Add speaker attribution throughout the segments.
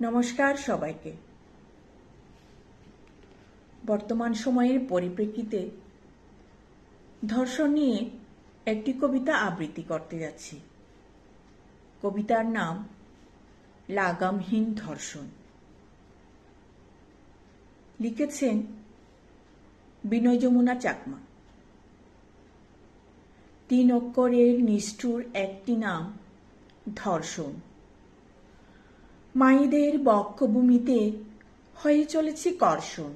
Speaker 1: নমস্কার সবাইকে। বর্তমান সময়ের পরিপ্রেক্ষিতে ধর্ষণ নিয়ে একটি কবিতা আবৃত্তি করতে যাচ্ছি। কবিতার নাম, লাগামহীন ধর্ষণ। লিখেছেন বিনয় যমুনা চাকমা। তিন অক্ষরের নিষ্ঠুর একটি নাম, ধর্ষণ। মায়েদের বক্ষভূমিতে হয়ে চলেছে কর্ষণ।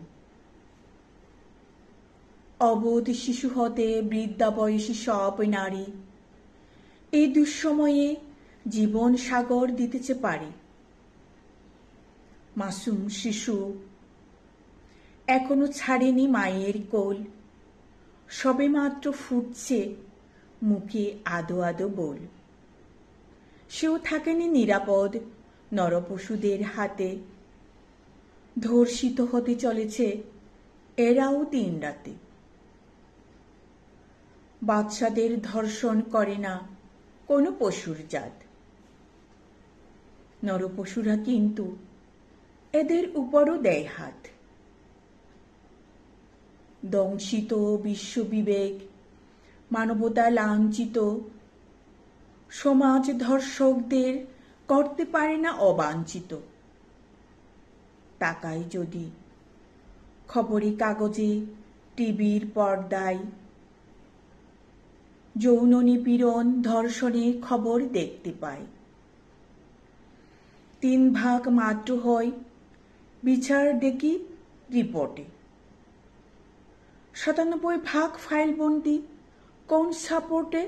Speaker 1: অবোধ শিশু হতে বৃদ্ধা বয়সী সব নারী এই দুঃসময়ে জীবন সাগর দিতেছে পারে। মাসুম শিশু এখনও ছাড়েনি মায়ের কোল, সবে মাত্র ফুটছে মুখে আদো আদো বল। সেও থাকেনি নিরাপদ নরপশুদের হাতে। ধর্ষিত হতে চলেছে এরাও দিন রাতে। বাচ্চাদের ধর্ষণ করে না কোনো পশুর জাত। নরপশুরা কিন্তু এদের উপরও দেয় হাত। দংশিত বিশ্ববিবেক, মানবতা লাঞ্ছিত, সমাজ ধর্ষকদের করতে পারে না অবাঞ্ছিত। টাকায় যদি খবরে কাগজে, টিভির পর্দায়। যৌন নিপীড়ন ধর্ষণের খবর দেখতে পাই। তিন ভাগ মাত্র হয় বিচার দেখি রিপোর্টে। সাতানব্বই ভাগ ফাইলবন্দি কোন সাপোর্টে?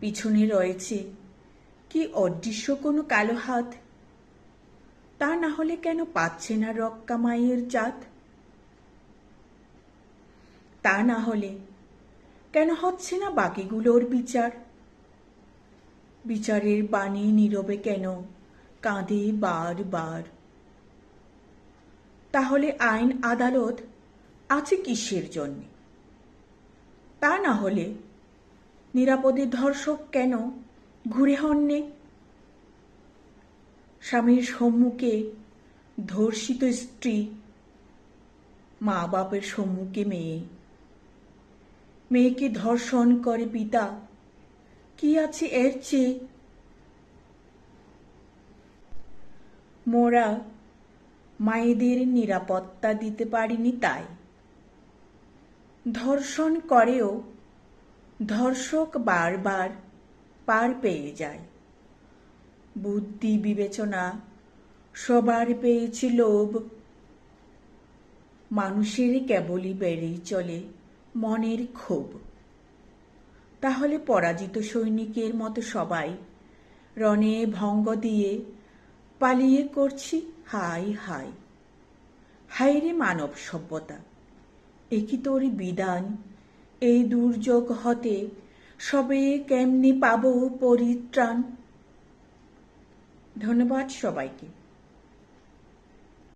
Speaker 1: পিছনে রয়েছে কি অদৃশ্য কোনো কালো হাত? তা না হলে কেন পাচ্ছে না রক্কা মায়ের জাত তা না হলে কেন হচ্ছে না বাকিগুলোর বিচার? বিচারের বাণী নীরবে কেন কাঁদে বার বার? তাহলে আইন আদালত আছে কিসের জন্যে? তা না হলে নিরাপদে ধর্ষক কেন ঘুরে হন্নে। স্বামীর সম্মুখে ধর্ষিত স্ত্রী মা বাপের সম্মুখে মেয়ে। মেয়েকে ধর্ষণ করে পিতা। কি আছে এর চেয়ে? মোরা মায়েদের নিরাপত্তা দিতে পারিনি তাই। ধর্ষণ করেও ধর্ষক বারবার পার পেয়ে যায়। বুদ্ধি বিবেচনা সবার পেয়েছি লোভ। মানুষের কেবলই বেড়েই চলে মনের ক্ষোভ। তাহলে পরাজিত সৈনিকের মতো সবাই রণে ভঙ্গ দিয়ে পালিয়ে করছি হাই হাই। হাই রে মানব সভ্যতা একই তোর বিধান? এই দুর্যোগ হতে সবে কেমনি পাবো পরিত্রাণ। ধন্যবাদ সবাইকে।